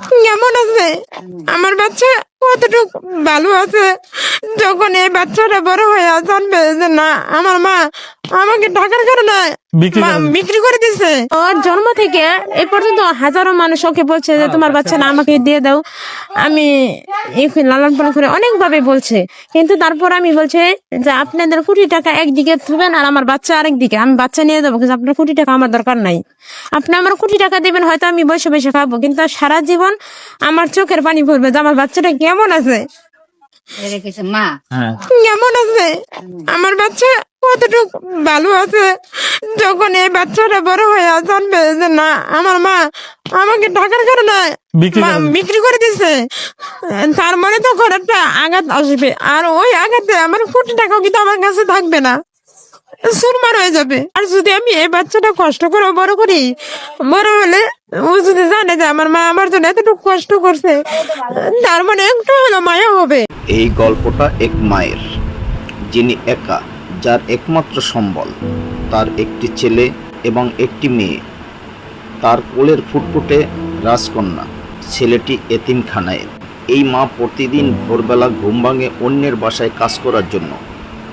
Woo. কেমন আছে? আমার বাচ্চা কতটুকু ভালো আছে? যখন এই বাচ্চাটা বড় হয়ে জানবে যে না আমার মা আমাকে টাকার কারণে বিক্রি করে দিছে। বিক্রি করে দিছে। ওর জন্ম থেকে এই পর্যন্ত হাজারো মানুষ ওকে বলছে যে তোমার বাচ্চা না আমাকে দিয়ে দাও। আমি এই লালন পালন করে অনেক ভাবে বলছে। কিন্তু তারপর আমি বলছে যে আপনাদের কোটি টাকা একদিকে থুবেন আর আমার বাচ্চা আরেক দিকে আমি বাচ্চা নিয়ে যাব কিন্তু আপনার কোটি টাকা আমার দরকার নাই। আপনি আমার কোটি টাকা দেবেন হয়তো আমি বসে বসে খাব। কিন্তু সারা জীবন আমার চোখের পানি পড়বে যে আমার বাচ্চাটা কেমন আছে? মা হ্যাঁ। কেমন আছে? আমার বাচ্চা কতটুকু ভালো আছে? যখন এই বাচ্চাটা বড় হয়ে জানবে যে না আমার মা আমাকে টাকার কারণে বিক্রি মা- করে দিছে। বিক্রি করে দিছে। তার মানে তখন একটা আঘাত আসবে। আর ওই আঘাতে আমার কোটি টাকাও কিন্তু আমার কাছে থাকবে না। সুরমার হয়ে যাবে। আর যদি আমি এই বাচ্চাটা কষ্ট করে বড় করি, বড় হলে ও যদি জানে যে আমার মা আমার জন্য এতটুকু কষ্ট করছে, তার মানে একটু হলো মায়া হবে। এই গল্পটা এক মায়ের, যিনি একা, যার একমাত্র সম্বল। তার একটি ছেলে এবং একটি মেয়ে। তার কোলের ফুটফুটে রাজকন্যা, ছেলেটি এতিমখানায়। এই মা প্রতিদিন ভোরবেলা ঘুম ভাঙে অন্যের বাসায় কাজ করার জন্য।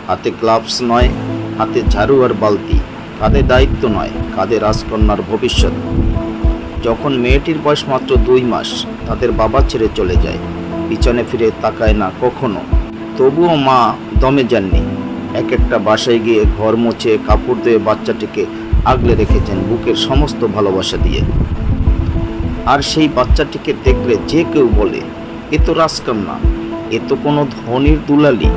হাতে গ্লাভস নয় হাতে ঝাড়ু আর বালতি। কাঁধে দায়িত্ব নয়, কাঁধে রাজকন্যার ভবিষ্যৎ। যখন মেয়েটির বয়স মাত্র দুই মাস, তাদের বাবা ছেড়ে চলে যায়। পিছনে ফিরে তাকায় না কখনো। তবুও মা দমে যাননি। এক একটা বাসায় গিয়ে ঘর মুছে কাপড় দিয়ে বাচ্চাটিকে আগলে রেখেছেন বুকের সমস্ত ভালোবাসা দিয়ে। আর সেই বাচ্চাটিকে দেখলে যে কেউ বলে, এ তো রাজকন্যা, এ তো কোনো ধনির দুলালি।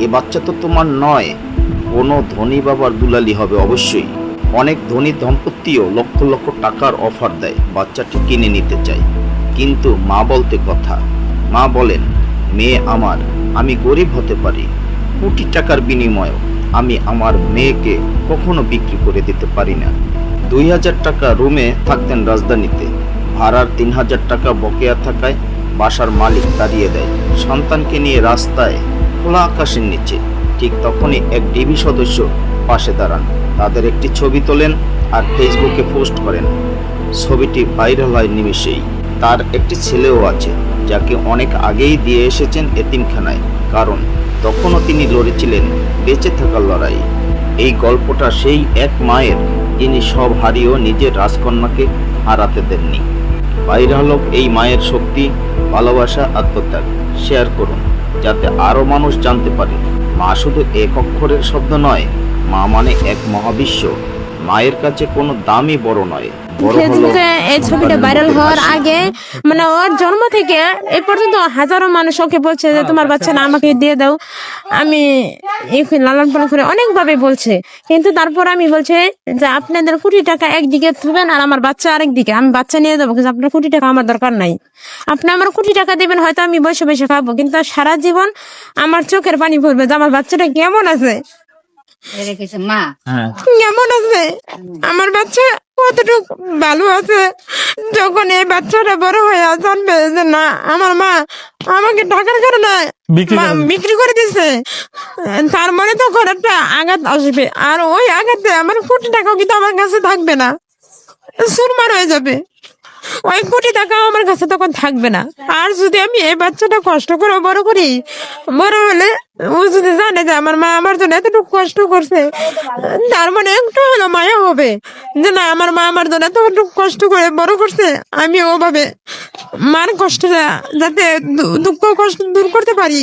এ বাচ্চা তো তোমার নয় কোনো ধনী বাবার দুলালি হবে অবশ্যই। অনেক ধনী দম্পতিও লক্ষ লক্ষ টাকার অফার দেয়, বাচ্চাটি কিনে নিতে চায়। কিন্তু মা বলতে কথা, মা বলেন, মেয়ে আমার, আমি গরিব হতে পারি। কোটি টাকার বিনিময়েও আমি আমার মেয়েকে কখনো বিক্রি করে দিতে পারি না। দুই হাজার টাকা রুমে থাকতেন রাজধানীতে। ভাড়ার তিন হাজার টাকা বকেয়া থাকায় বাসার মালিক তাড়িয়ে দেয়। সন্তানকে নিয়ে রাস্তায় খোলা আকাশের নিচে। ঠিক তখনই এক ডিবি সদস্য পাশে দাঁড়ান। তাদের একটি ছবি তোলেন আর ফেসবুকে পোস্ট করেন। ছবিটি ভাইরাল হয় নিমেষেই। তার একটি ছেলেও আছে, যাকে অনেক আগেই দিয়ে এসেছেন এতিমখানায়, কারণ তখনও তিনি লড়েছিলেন বেঁচে থাকার লড়াই। এই গল্পটা সেই এক মায়ের, যিনি সব হারিয়েও নিজের রাজকন্যাকে হারাতে দেননি। বাইরে হলো এই মায়ের শক্তি, ভালোবাসা, আত্মত্যাগ। শেয়ার করুন, যাতে আরও মানুষ জানতে পারে মা শুধু এক অক্ষরের শব্দ নয় মা মানে এক মহাবিশ্ব। মায়ের কাছে কোনো দামই বড় নয় ফেসবুকে এই ছবিটা ভাইরাল হওয়ার আগে মানে ওর জন্ম থেকে এই পর্যন্ত হাজারো মানুষ ওকে বলছে যে তোমার বাচ্চা আমাকে দিয়ে দাও। আমি লালন পালন করে অনেক ভাবে বলছে। কিন্তু তারপর আমি বলছে যে আপনাদের কোটি টাকা একদিকে থুবেন আর আমার বাচ্চা আরেক দিকে আমি বাচ্চা নিয়ে যাব কিন্তু আপনার কোটি টাকা আমার দরকার নাই। আপনি আমার কোটি টাকা দেবেন হয়তো আমি বসে বসে খাব কিন্তু সারা জীবন আমার চোখের পানি পড়বে যে আমার বাচ্চাটা কেমন আছে? মা। হ্যাঁ। কেমন আছে? আমার বাচ্চা কতটুকু ভালো আছে? যখন এই বাচ্চাটা বড় হয়ে জানবে যে না আমার মা আমাকে টাকার কারণে বিক্রি মা- করে দিছে। বিক্রি করে দিছে তার মানে তখন একটা আঘাত আসবে। আর ওই আঘাতে আমার কোটি টাকাও কিন্তু আমার কাছে থাকবে না। সুরমার হয়ে যাবে। ওই কোটি টাকাও আমার কাছে তখন থাকবে না। আর যদি আমি এই বাচ্চাটা কষ্ট করে বড় করি, বড় হলে ও যদি জানে যে আমার মা আমার জন্য এতটুকু কষ্ট করছে, তার মানে একটু হলো মায়া হবে। যে না, আমার মা আমার জন্য এতটুকু কষ্ট করে বড় করছে, আমি ওভাবে মার কষ্টটা যাতে দুঃখ কষ্ট দূর করতে পারি।